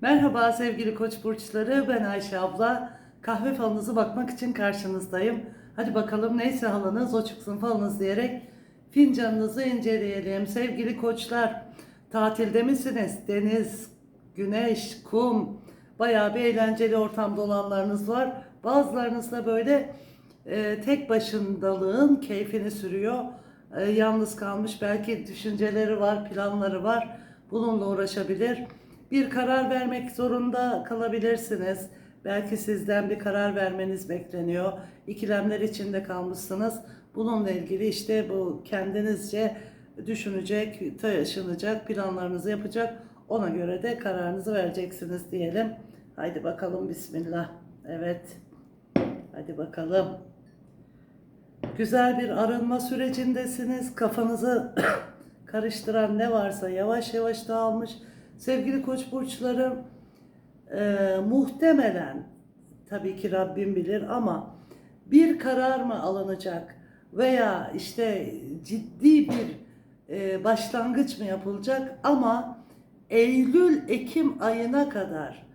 Merhaba sevgili koç burçları ben Ayşe abla. Kahve falınızı bakmak için karşınızdayım. Hadi bakalım neyse halınız o çıksın falınız diyerek fincanınızı inceleyelim. Sevgili koçlar tatilde misiniz? Deniz, güneş, kum bayağı bir eğlenceli ortamda olanlarınız var. Bazılarınız da böyle e, tek başındalığın keyfini sürüyor. E, yalnız kalmış belki düşünceleri var, planları var. Bununla uğraşabilir. Bir karar vermek zorunda kalabilirsiniz. Belki sizden bir karar vermeniz bekleniyor. İkilemler içinde kalmışsınız. Bununla ilgili işte bu kendinizce düşünecek, taşınacak, planlarınızı yapacak. Ona göre de kararınızı vereceksiniz diyelim. Haydi bakalım bismillah. Evet. Hadi bakalım. Güzel bir arınma sürecindesiniz. Kafanızı karıştıran ne varsa yavaş yavaş dağılmış. Sevgili koç burçlarım e, muhtemelen tabii ki Rabbim bilir ama bir karar mı alınacak veya işte ciddi bir e, başlangıç mı yapılacak ama Eylül-Ekim ayına kadar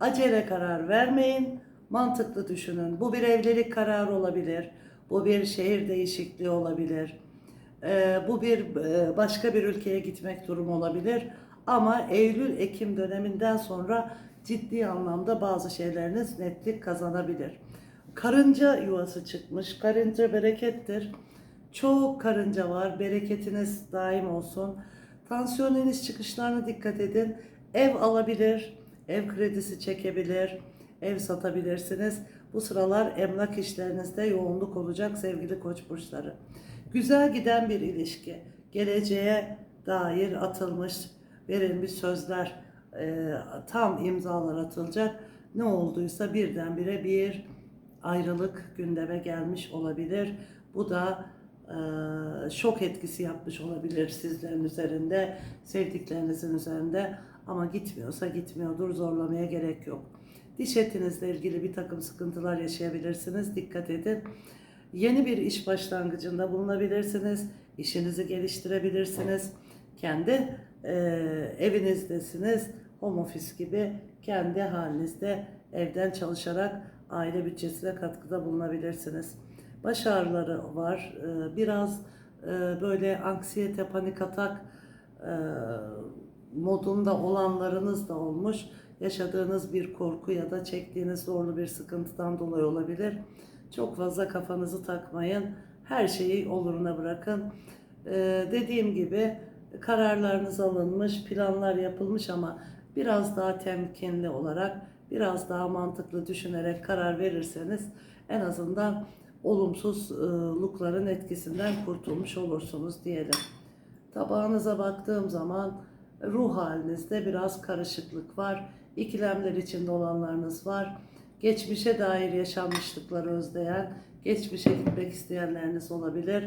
acele karar vermeyin, mantıklı düşünün. Bu bir evlilik kararı olabilir, bu bir şehir değişikliği olabilir, e, bu bir e, başka bir ülkeye gitmek durumu olabilir. Ama Eylül-Ekim döneminden sonra ciddi anlamda bazı şeyleriniz netlik kazanabilir. Karınca yuvası çıkmış. Karınca berekettir. Çok karınca var. Bereketiniz daim olsun. Tansiyon iniş çıkışlarına dikkat edin. Ev alabilir, ev kredisi çekebilir, ev satabilirsiniz. Bu sıralar emlak işlerinizde yoğunluk olacak sevgili koç burçları. Güzel giden bir ilişki. Geleceğe dair atılmış, verilmiş sözler e, tam imzalar atılacak. Ne olduysa birdenbire bir ayrılık gündeme gelmiş olabilir. Bu da e, şok etkisi yapmış olabilir sizlerin üzerinde, sevdiklerinizin üzerinde. Ama gitmiyorsa gitmiyordur, zorlamaya gerek yok. Diş etinizle ilgili bir takım sıkıntılar yaşayabilirsiniz. Dikkat edin. Yeni bir iş başlangıcında bulunabilirsiniz. İşinizi geliştirebilirsiniz. Kendi e, evinizdesiniz. Home office gibi kendi halinizde evden çalışarak aile bütçesine katkıda bulunabilirsiniz. Baş ağrıları var. E, biraz e, böyle anksiyete, panik atak e, modunda olanlarınız da olmuş. Yaşadığınız bir korku ya da çektiğiniz zorlu bir sıkıntıdan dolayı olabilir. Çok fazla kafanızı takmayın. Her şeyi oluruna bırakın. Ee, dediğim gibi kararlarınız alınmış, planlar yapılmış ama biraz daha temkinli olarak, biraz daha mantıklı düşünerek karar verirseniz en azından olumsuzlukların etkisinden kurtulmuş olursunuz diyelim. Tabağınıza baktığım zaman ruh halinizde biraz karışıklık var. İkilemler içinde olanlarınız var. Geçmişe dair yaşanmışlıkları özleyen, geçmişe gitmek isteyenleriniz olabilir.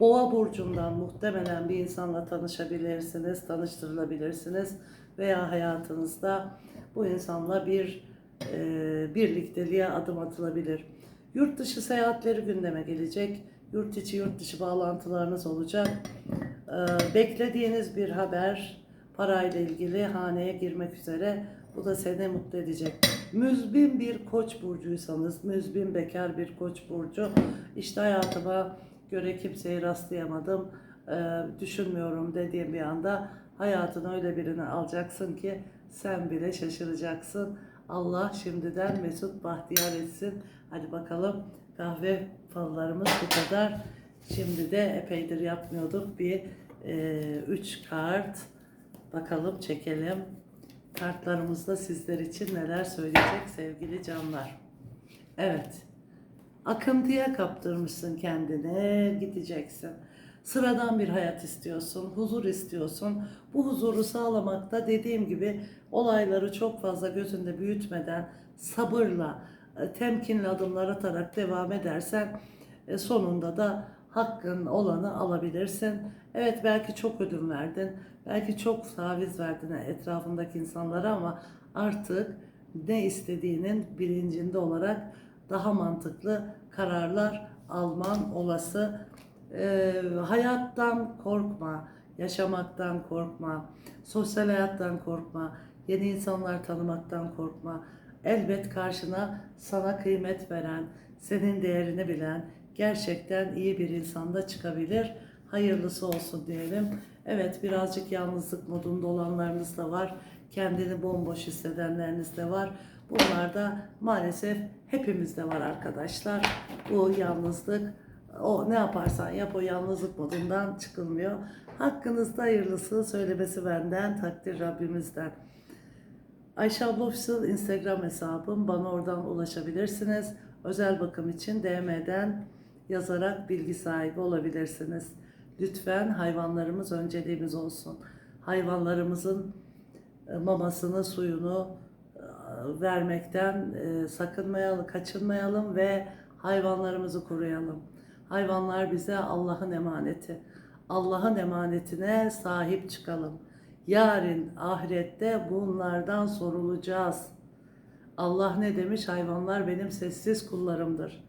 Boğa burcundan muhtemelen bir insanla tanışabilirsiniz, tanıştırılabilirsiniz veya hayatınızda bu insanla bir e, birlikteliğe adım atılabilir. Yurt dışı seyahatleri gündeme gelecek. Yurt içi yurt dışı bağlantılarınız olacak. E, beklediğiniz bir haber parayla ilgili haneye girmek üzere. Bu da seni mutlu edecek. Müzbin bir koç burcuysanız, müzbin bekar bir koç burcu. İşte hayatıma göre kimseyi rastlayamadım, e, düşünmüyorum dediğim bir anda hayatına öyle birini alacaksın ki sen bile şaşıracaksın. Allah şimdiden mesut bahtiyar etsin. Hadi bakalım kahve fallarımız bu kadar. Şimdi de epeydir yapmıyorduk. Bir e, üç kart bakalım çekelim. Kartlarımızda sizler için neler söyleyecek sevgili canlar. Evet. Akıntıya kaptırmışsın kendini, gideceksin. Sıradan bir hayat istiyorsun, huzur istiyorsun. Bu huzuru sağlamakta dediğim gibi olayları çok fazla gözünde büyütmeden sabırla, e, temkinli adımlar atarak devam edersen e, sonunda da hakkın olanı alabilirsin. Evet belki çok ödün verdin, belki çok taviz verdin etrafındaki insanlara ama artık ne istediğinin bilincinde olarak daha mantıklı kararlar alman olası. Ee, hayattan korkma, yaşamaktan korkma, sosyal hayattan korkma. Yeni insanlar tanımaktan korkma. Elbet karşına sana kıymet veren, senin değerini bilen, gerçekten iyi bir insan da çıkabilir. Hayırlısı olsun diyelim. Evet birazcık yalnızlık modunda olanlarınız da var. Kendini bomboş hissedenleriniz de var. Bunlar da maalesef hepimizde var arkadaşlar. Bu yalnızlık o ne yaparsan yap o yalnızlık modundan çıkılmıyor. Hakkınızda hayırlısı söylemesi benden, takdir Rabbimizden. Ayşe abla Official Instagram hesabım. Bana oradan ulaşabilirsiniz. Özel bakım için DM'den yazarak bilgi sahibi olabilirsiniz. Lütfen hayvanlarımız önceliğimiz olsun. Hayvanlarımızın e, mamasını, suyunu e, vermekten e, sakınmayalım, kaçınmayalım ve hayvanlarımızı koruyalım. Hayvanlar bize Allah'ın emaneti. Allah'ın emanetine sahip çıkalım. Yarın ahirette bunlardan sorulacağız. Allah ne demiş? Hayvanlar benim sessiz kullarımdır.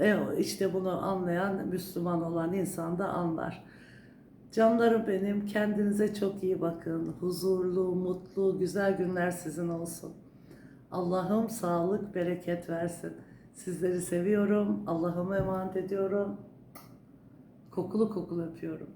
E, işte bunu anlayan, Müslüman olan insan da anlar. Canlarım benim, kendinize çok iyi bakın. Huzurlu, mutlu, güzel günler sizin olsun. Allah'ım sağlık, bereket versin. Sizleri seviyorum. Allah'ıma emanet ediyorum. Kokulu kokulu öpüyorum.